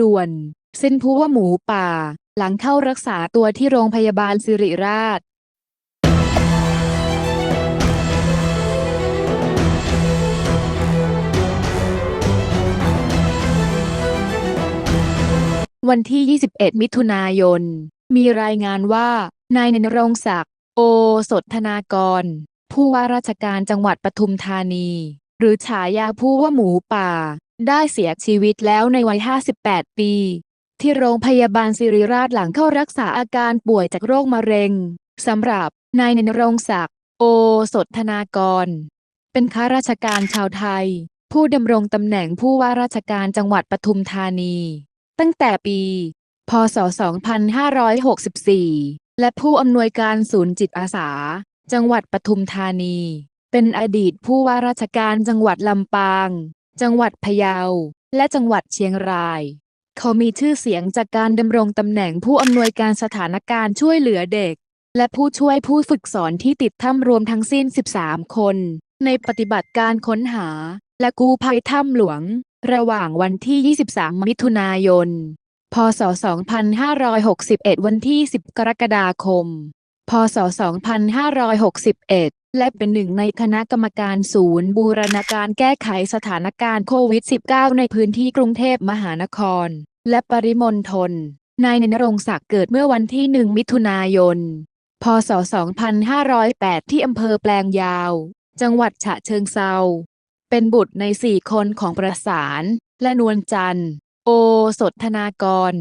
ด่วนเส้นผู้ว่าหมูป่า หลังเข้ารักษาตัวที่โรงพยาบาลสิริราชวันที่ 21 มิถุนายน มีรายงานว่า นายนรงศักดิ์ โอสถธนากร ผู้ว่าราชการจังหวัดปทุมธานี หรือฉายาผู้ว่าหมูป่า ได้เสียชีวิตแล้วในวัย 58 ปี ที่โรงพยาบาลสิริราชหลังเข้ารักษาอาการป่วยจากโรคมะเร็งสำหรับนายนรงศักดิ์โอสถธนากร เป็นข้าราชการชาวไทย ผู้ดำรงตำแหน่งผู้ว่าราชการจังหวัดปทุมธานี ตั้งแต่ปี พศ 2564 และผู้อำนวยการศูนย์จิตอาสา จังหวัดปทุมธานี เป็นอดีตผู้ว่าราชการจังหวัดลำปาง จังหวัดพะเยา และจังหวัดเชียงราย เขามีชื่อเสียงจากการดำรงตำแหน่งผู้อำนวยการสถานการณ์ช่วยเหลือเด็ก และผู้ช่วยผู้ฝึกสอนที่ติดถ้ำรวมทั้งสิ้น 13 คน ในปฏิบัติการค้นหา และกู้ภัยถ้ำหลวง ระหว่างวันที่ 23 มิถุนายน พศ 2561 วันที่ 10 กรกฎาคม พศ 2561 และเป็นหนึ่งในคณะกรรมการศูนย์บูรณาการแก้ไขสถานการณ์โควิด -19 ในพื้นที่กรุงเทพมหานคร และปริมณฑล นายนรงศักดิ์เกิดเมื่อวันที่ 1 มิถุนายน พศ 2508 ที่อำเภอแปลงยาว จังหวัดฉะเชิงเซา เป็นบุตรในสี่คนของประสาน และนวลจันทร์ โอสถธนากร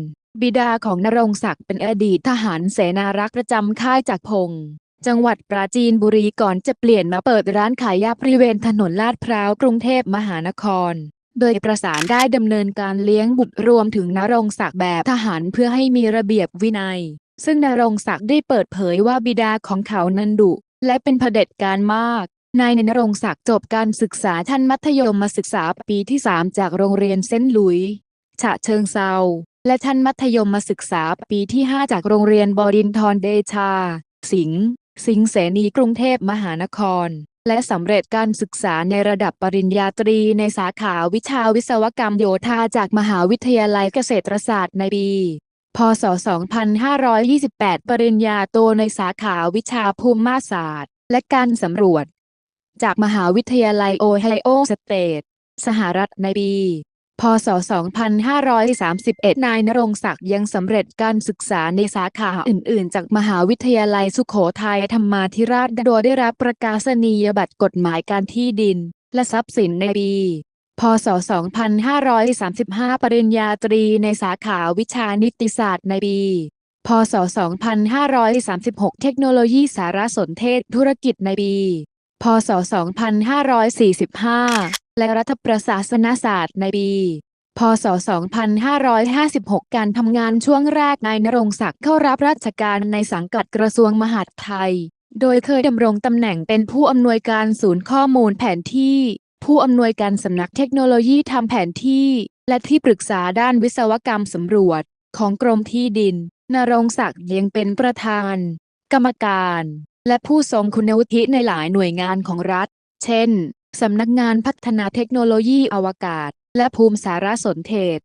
บิดาของนรงศักดิ์เป็นอดีตทหารเสนารักษ์ประจำค่ายจากรพงศ์ จังหวัดปราจีนบุรีก่อนจะเปลี่ยนมาเปิดร้านขายยาบริเวณถนนลาดพร้าวกรุงเทพมหานคร โดยประสานได้ดำเนินการเลี้ยงบุตรรวมถึงนรงศักดิ์แบบทหารเพื่อให้มีระเบียบวินัย ซึ่งนรงศักดิ์ได้เปิดเผยว่าบิดาของเขานั้นดุ และเป็นเผด็จการมาก นายนรงศักดิ์จบการศึกษาชั้นมัธยมมาศึกษาปีที่ 3 จากโรงเรียนเซนต์หลุยฉะเชิงเซาและชั้นมัธยมมาศึกษาปีที่ 5 จากโรงเรียนบดินทรเดชา สิงห์ สิงห์เสนีกรุงเทพมหานคร และสำเร็จการศึกษาในระดับปริญญาตรีในสาขาวิชาวิศวกรรมโยธาจากมหาวิทยาลัยเกษตรศาสตร์ในปี พศ 2528 ปริญญาโทในสาขาวิชาภูมิศาสตร์ และการสำรวจ จากมหาวิทยาลัยโอไฮโอสเตทสหรัฐในปี พศ 2531 นายนรงศักดิ์ยังสำเร็จการศึกษาในสาขาอื่น ๆ จากมหาวิทยาลัยสุโขทัยธรรมาธิราชโดยได้รับประกาศนียบัตรกฎหมายการที่ดิน และทรัพย์สินในปี พศ 2535 ปริญญาตรีในสาขาวิชานิติศาสตร์ในปี พศ 2536 เทคโนโลยีสารสนเทศธุรกิจในปี พศ 2545 และรัฐประศาสนศาสตร์ในปี พศ 2556 การทำงานช่วงแรกนายนรงศักดิ์เข้ารับราชการในสังกัดกระทรวงมหาดไทย โดยเคยดำรงตำแหน่งเป็นผู้อำนวยการศูนย์ข้อมูลแผนที่ ผู้อำนวยการสำนักเทคโนโลยีทำแผนที่ และที่ปรึกษาด้านวิศวกรรมสำรวจ ของกรมที่ดินนรงศักดิ์ยังเป็นประธาน กรรมการ และผู้ทรงคุณวุฒิในหลายหน่วยงานของรัฐ เช่น สำนักงานพัฒนาเทคโนโลยีอวกาศ และภูมิสารสนเทศ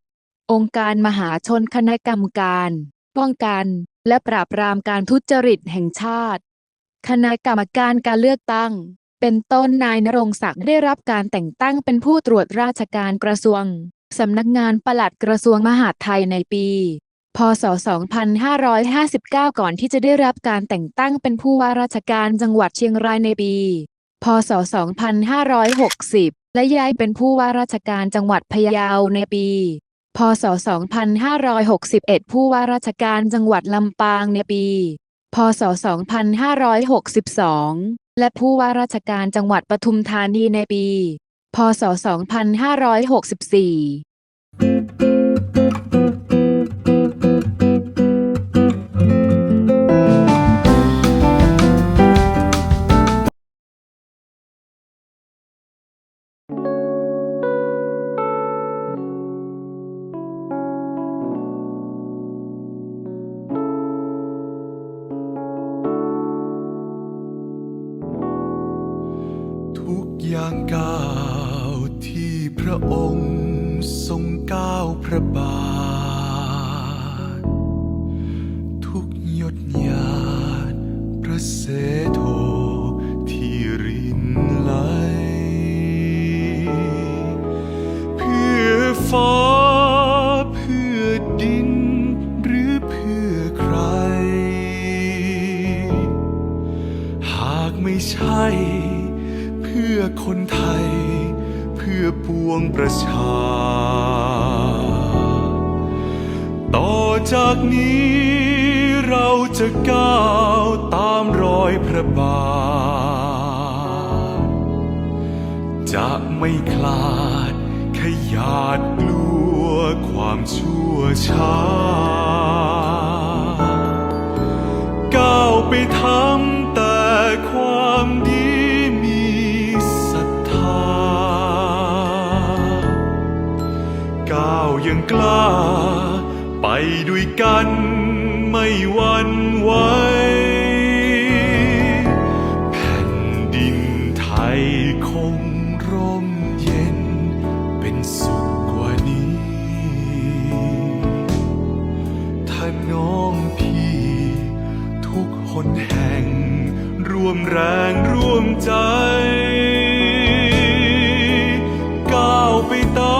องค์การมหาชนคณะกรรมการ ป้องกัน และปราบปรามการทุจริตแห่งชาติ คณะกรรมการการเลือกตั้ง เป็นต้นนายนรงศักดิ์ได้รับการแต่งตั้งเป็นผู้ตรวจราชการกระทรวงสำนักงานปลัดกระทรวงมหาดไทยในปี พศ 2559 ก่อนที่จะได้รับการแต่งตั้งเป็นผู้ว่าราชการจังหวัดเชียงรายในปี พศ 2560 และย้ายเป็นผู้ว่าราชการจังหวัดพะเยาในปี พศ 2561 ผู้ว่าราชการจังหวัดลำปางในปี พศ 2562 และผู้ว่าราชการจังหวัดปทุมธานีในปี พศ 2564 อย่างก้าวที่พระองค์ทรงก้าวพระบาท ทุกหยดหยาดพระเสโทที่รินไหล เพื่อฟ้าเพื่อดินหรือเพื่อใคร หากไม่ใช่ พื่อคนไทย เพื่อปวงประชา ต่อจากนี้เราจะก้าวตามรอยพระบาท จะไม่คลาดขยาดกลัวความชั่วช้า ก้าวไปทาง ยังกล้า ไปด้วยกันไม่หวั่นไหวแผ่นดินไทยคงร่มเย็นเป็นสุขกว่านี้ ถ้าน้องพี่ ทุกคนแห่ง ร่วมแรงร่วมใจ ก้าวไปตาม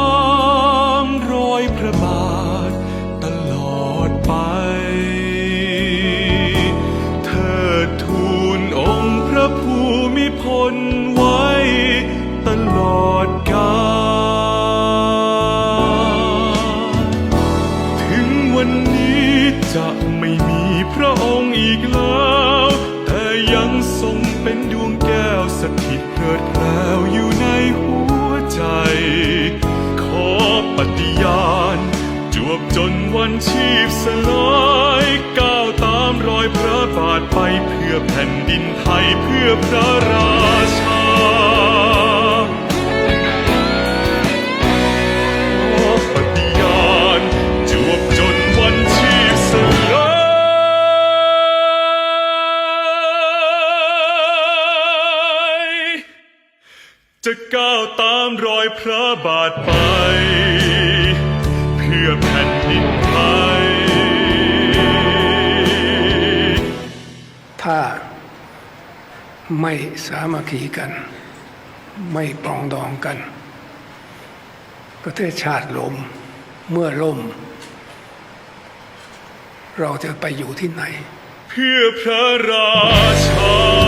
ปฏิญาณจวบจนวันชีพสลายก้าวตามรอยพระบาทไปเพื่อแผ่นดินไทยเพื่อพระราชาขอปฏิญาณจวบจนวันชีพสลายจะก้าวตามรอยพระบาทไป ถ้าไม่สามัคคีกัน ไม่ปองดองกัน ประเทศชาติล้มเมื่อล่ม เราจะไปอยู่ที่ไหน เพื่อพระราชา